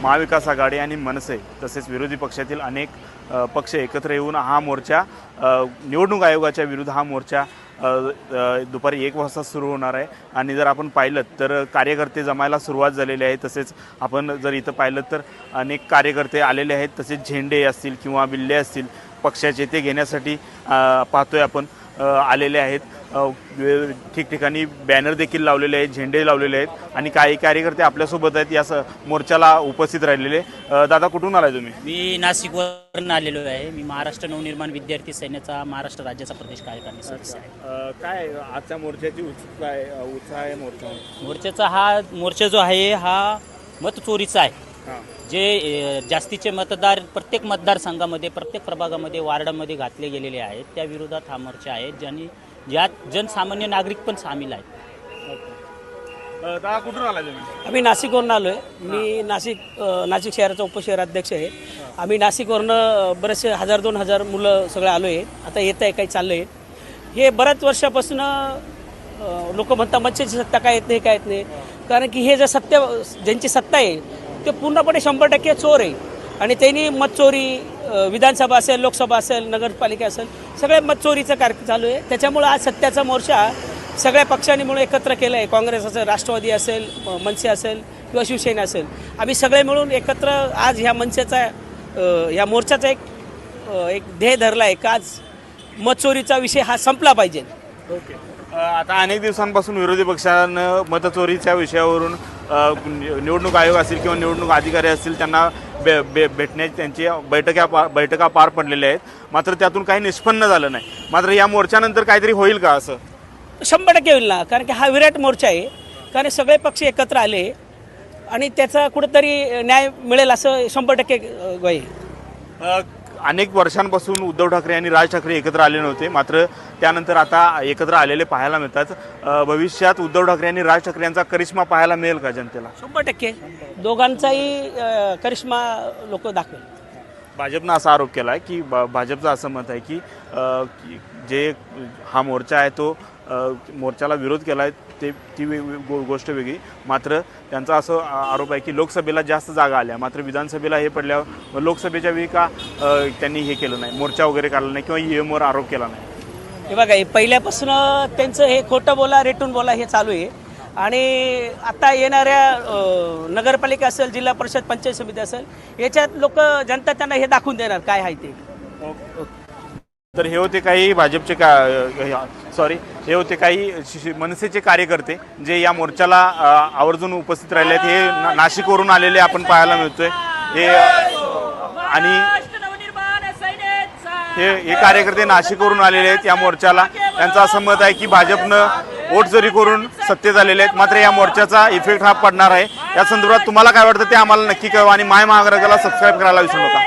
महाविकास आघाडी आणि मनसे तसेच विरोधी पक्षातील अनेक पक्ष एकत्र येऊन हा मोर्चा निवडणूक आयोगाच्या विरुद्ध हा मोर्चा दुपारी एक वाजता सुरू होणार आहे. आणि जर आपण पाहिलं तर कार्यकर्ते जमायला सुरुवात झालेली आहे. तसेच आपण जर इथं पाहिलं तर अनेक कार्यकर्ते आलेले आहेत. तसेच झेंडे असतील किंवा बिल्ले असतील पक्षाचे ते घेण्यासाठी पाहतोय आपण. आलेले आहेत. ठिकठिकाणी बॅनर देखील लावलेले आहेत झेंडे लावलेले आहेत आणि काही कार्यकर्ते आपल्यासोबत आहेत या स मोर्चाला उपस्थित राहिलेले. दादा कुठून आलाय तुम्ही? मी नाशिकवरून आलेलो आहे. मी महाराष्ट्र नवनिर्माण विद्यार्थी सेनेचा महाराष्ट्र राज्याचा प्रदेश कार्यकारिणी सदस्य आहे. काय आजच्या मोर्चाची उत्सुकता आहे? उत्साह आहे मोर्चा मोर्चाचा हा मोर्चा जो आहे हा मतचोरीचा आहे. जे जास्तीचे मतदार प्रत्येक मतदारसंघामध्ये प्रत्येक प्रभागामध्ये वार्डामध्ये घातले गेलेले आहेत. त्या विरोधात हा मोर्चा आहे. ज्यांनी ज्यात जनसामान्य नागरिक पण सामील आहेत. कुठून तुम्ही? आम्ही नाशिकवरून आलो आहे मी नाशिक नाशिक शहराचा उपशहराध्यक्ष आहे. आम्ही नाशिकवरनं बरेचसे हजार दोन हजार मुलं सगळे आलो आहे आता येत आहे काही चाललं आहे हे बऱ्याच वर्षापासून लोक म्हणतात मच्छीची सत्ता काय येत नाही काय येत नाही. कारण की हे जे सत्य ज्यांची सत्ता आहे ते पूर्णपणे शंभर टक्के चोर आहे. आणि त्यांनी मतचोरी विधानसभा असेल लोकसभा असेल नगरपालिका असेल सगळे मतचोरीचं कार्य चालू आहे. त्याच्यामुळं आज सत्याचा मोर्चा सगळ्या पक्षांनी मिळून एकत्र केलं आहे काँग्रेस असेल राष्ट्रवादी असेल म- मनसे असेल किंवा शिवसेना असेल. आम्ही सगळे मिळून एकत्र आज ह्या मनसेचा ह्या मोर्चाचा एक एक ध्येय धरला आहे का आज मतचोरीचा विषय हा संपला पाहिजे. ओके. आता अनेक दिवसांपासून विरोधी पक्षानं मतचोरीच्या विषयावरून निवडणूक आयोग असेल किंवा निवडणूक अधिकारी असतील त्यांना बे बे भेटण्याची त्यांची बैठका पा बैठका पार पडलेल्या आहेत. मात्र त्यातून काही निष्पन्न झालं नाही. मात्र या मोर्चानंतर काहीतरी होईल का असं? शंभर टक्के होईल ना कारण की हा विराट मोर्चा आहे. कारण सगळे पक्ष एकत्र आले आणि त्याचा कुठंतरी न्याय मिळेल असं शंभर टक्के अनेक वर्षांपासून उद्धव ठाकरे आणि राज ठाकरे एकत्र आले नव्हते. मात्र त्यानंतर आता एकत्र आलेले पाहायला मिळतात. भविष्यात उद्धव ठाकरे आणि राज ठाकरे यांचा करिश्मा पाहायला मिळेल का जनतेला? शंभर टक्के. दोघांचाही करिश्मा लोक दाखवेल. भाजपनं असा आरोप केला आहे की भाजपचं असं मत आहे की जे हा मोर्चा आहे तो मोर्चाला विरोध केला आहे ते ती गो- गोष्ट वेगळी. मात्र त्यांचा असं आरोप आहे की लोकसभेला जास्त जागा आल्या. मात्र विधानसभेला हे पडल्यावर लोकसभेच्या वेळी का त्यांनी हे केलं नाही? मोर्चा वगैरे काढला नाही किंवा ई एमवर आरोप केला नाही? हे बघा पहिल्यापासून त्यांचं हे खोटं बोला रेटून बोला हे चालू आहे. आणि आता येणाऱ्या नगरपालिका असेल जिल्हा परिषद पंचायत समिती असेल याच्यात लोक जनता त्यांना हे दाखवून देणार काय आहे ते. तर हे होते काही भाजपचे का सॉरी हे होते काही मनसेचे कार्यकर्ते जे या मोर्चाला आवर्जून उपस्थित राहिले आहेत हे नाशिकवरून आलेले आपण पाहायला मिळतोय. हे आणि हे हे कार्यकर्ते नाशिकवरून आलेले आहेत या मोर्चाला. त्यांचं असं मत आहे की भाजपनं वोट जरी करून सत्तेत आलेले आहेत मात्र या मोर्चाचा इफेक्ट हा पडणार आहे. या संदर्भात तुम्हाला काय वाटतं ते आम्हाला नक्की कळवा आणि माय महाराजाला सबस्क्राईब करायला विसरू नका.